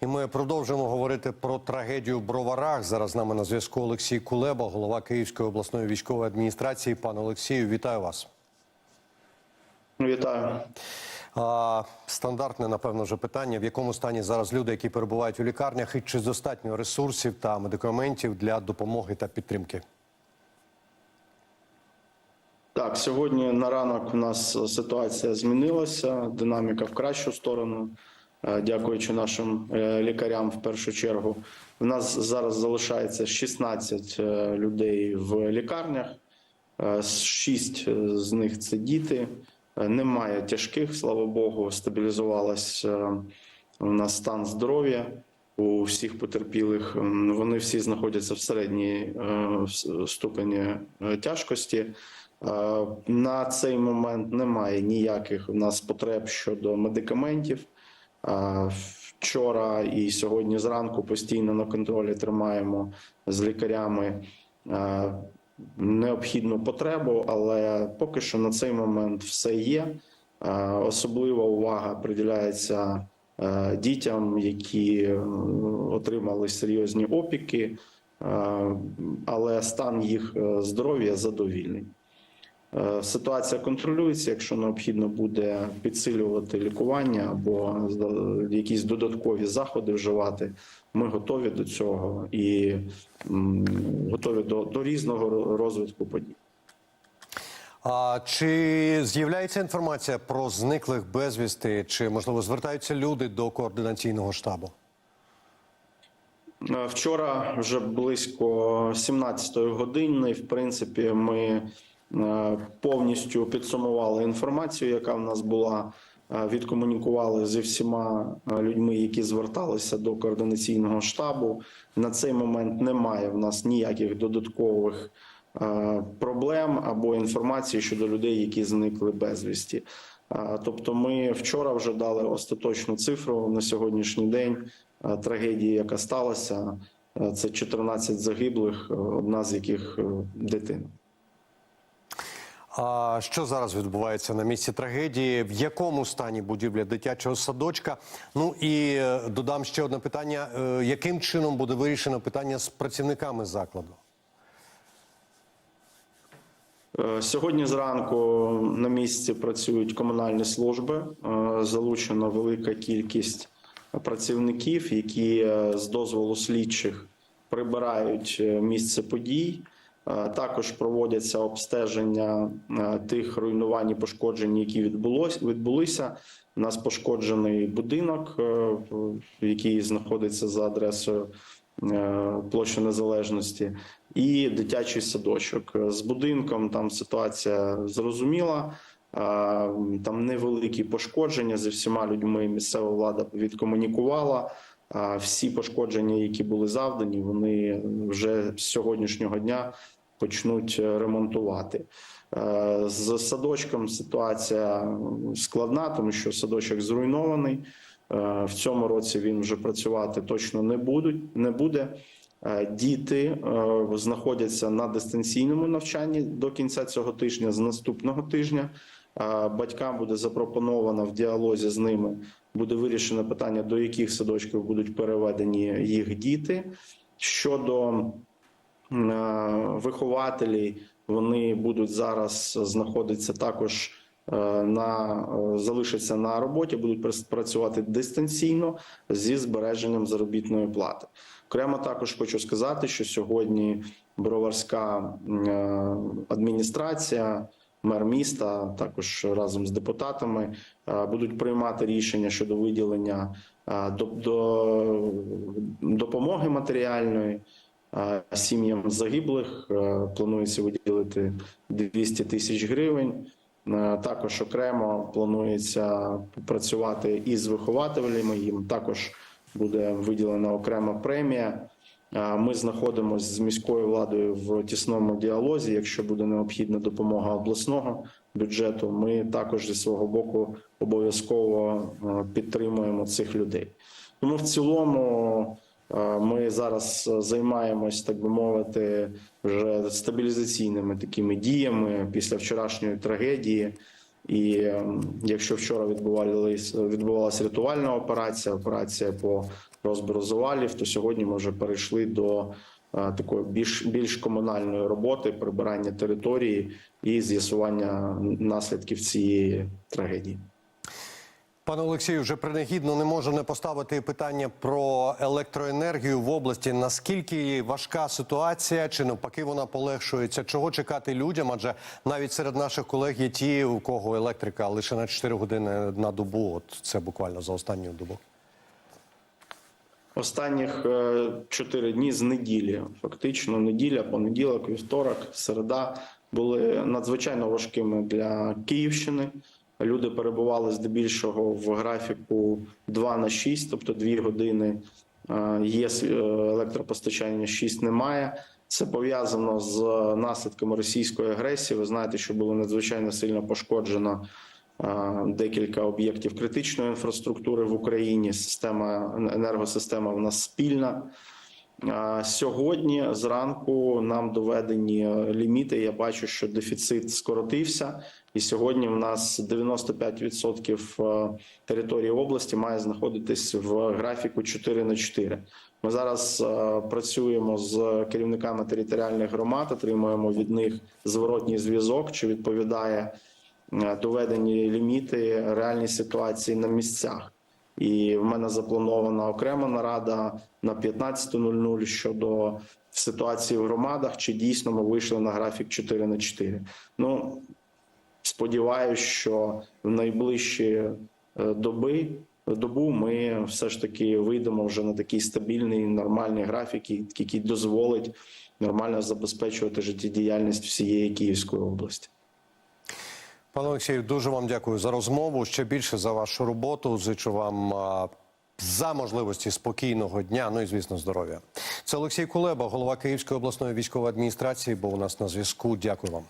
І ми продовжуємо говорити про трагедію в Броварах. Зараз з нами на зв'язку Олексій Кулеба, голова Київської обласної військової адміністрації. Пане Олексію, вітаю вас. Вітаю. А, стандартне, напевно, вже питання: в якому стані зараз люди, які перебувають у лікарнях, і чи достатньо ресурсів та медикаментів для допомоги та підтримки? Так, сьогодні на ранок у нас ситуація змінилася, динаміка в кращу сторону. Е, Дякуючи нашим е, лікарям, в першу чергу. У нас зараз залишається 16 е, людей в лікарнях, 6 з них це діти. Немає тяжких, слава Богу, стабілізувалась е, у нас стан здоров'я у всіх потерпілих. Вони всі знаходяться в середній ступені тяжкості. На цей момент немає ніяких у нас потреб щодо медикаментів. Вчора і сьогодні зранку постійно на контролі тримаємо з лікарями необхідну потребу, але поки що на цей момент все є. Особлива увага приділяється е, дітям, які отримали серйозні опіки, але стан їх е, здоров'я задовільний. Е, Ситуація контролюється. Якщо необхідно буде підсилювати лікування або якісь додаткові заходи вживати, ми готові до цього і готові до, до різного розвитку подій. А чи з'являється інформація про зниклих безвісти, чи можливо звертаються люди до координаційного штабу? Е, Вчора вже близько 17-ї години. В принципі, ми повністю підсумували інформацію, яка в нас була. е, Відкомунікували зі всіма е, людьми, які зверталися до координаційного штабу. На цей момент немає в нас ніяких додаткових е, проблем або інформації щодо людей, які зникли безвісті. Е, Тобто, ми вчора вже дали остаточну цифру на сьогоднішній день е, трагедії, яка сталася. Е, Це 14 загиблих, е, одна з яких е, дитина. А що зараз відбувається на місці трагедії? В якому стані будівля дитячого садочка? Ну і е, додам ще одне питання: Е, яким чином буде вирішено питання з працівниками закладу? Е, Сьогодні зранку на місці працюють комунальні служби. Залучена велика кількість працівників, які з дозволу слідчих прибирають місце подій. Е, Також проводяться обстеження е, тих руйнувань і пошкоджень, які відбулось, відбулися. У нас пошкоджений будинок, е, який знаходиться за адресою площі Незалежності, і дитячий садочок. З будинком там ситуація зрозуміла. Там невеликі пошкодження зі всіма людьми. Місцева влада відкомунікувала. А Всі пошкодження, які були завдані, вони вже з сьогоднішнього дня почнуть е, ремонтувати. Е, З садочком ситуація складна, тому що садочок зруйнований. Е, В цьому році він вже працювати точно не будуть, не буде. Діти знаходяться на дистанційному навчанні до кінця цього тижня, з наступного тижня. Батькам буде запропоновано в діалозі з ними буде вирішено питання, до яких садочків будуть переведені їх діти. Щодо е, вихователі, вони будуть зараз знаходитися також е, на е, залишаться на роботі, будуть працювати дистанційно зі збереженням заробітної плати. Окремо також хочу сказати, що сьогодні броварська адміністрація. Мер міста також разом з депутатами е, будуть приймати рішення щодо виділення е, до, до допомоги матеріальної е, сім'ям загиблих. Планується виділити 200 тисяч гривень. Також окремо планується працювати із вихователями. Їм також буде виділена окрема премія. Е, Ми знаходимося з міською владою в тісному діалозі. Якщо буде необхідна допомога обласного бюджету, ми також зі свого боку обов'язково е, підтримуємо цих людей. Тому в цілому е, ми зараз займаємось, так би мовити, вже стабілізаційними такими діями після вчорашньої трагедії. І ем, якщо вчора відбувалися відбувалася рятувальна операція, операція по розбору завалів, то сьогодні ми вже перейшли до е, такої більш більш комунальної роботи, прибирання території і з'ясування наслідків цієї трагедії. Пане Олексію, вже принагідно не можу не поставити питання про електроенергію в області. Наскільки важка ситуація, чи навпаки вона полегшується? Чого чекати людям? Адже навіть серед наших колег є ті, у кого електрика лише на 4 години на добу. От це буквально за останню добу. Останніх е, чотири дні з неділі, фактично, неділя, понеділок, вівторок, середа були надзвичайно важкими для Київщини. Люди перебували здебільшого в графіку 2 на 6, тобто 2 години е, є е, електропостачання, 6 немає. Це пов'язано з наслідками російської агресії. Ви знаєте, що було надзвичайно сильно пошкоджено е, декілька об'єктів критичної інфраструктури в Україні. Система енергосистема в нас спільна. Сьогодні зранку нам доведені ліміти. Я бачу, що дефіцит скоротився, і сьогодні в нас 95% території області має знаходитись в графіку 4 на 4. Ми зараз працюємо з керівниками територіальних громад, отримуємо від них зворотній зв'язок, чи відповідає доведені ліміти реальній ситуації на місцях. І в мене запланована окрема нарада на 15.00 щодо ситуації в громадах, чи дійсно ми вийшли на графік 4 на 4. Ну сподіваюся, що в найближчі е, доби добу ми все ж таки вийдемо вже на такий стабільний нормальний графік, який дозволить нормально забезпечувати життєдіяльність всієї Київської області. Пане Олексію, дуже вам дякую за розмову. Ще більше за вашу роботу. Зичу вам за можливості спокійного дня. Ну і звісно, здоров'я. Це Олексій Кулеба, голова Київської обласної військової адміністрації. Був у нас на зв'язку. Дякую вам.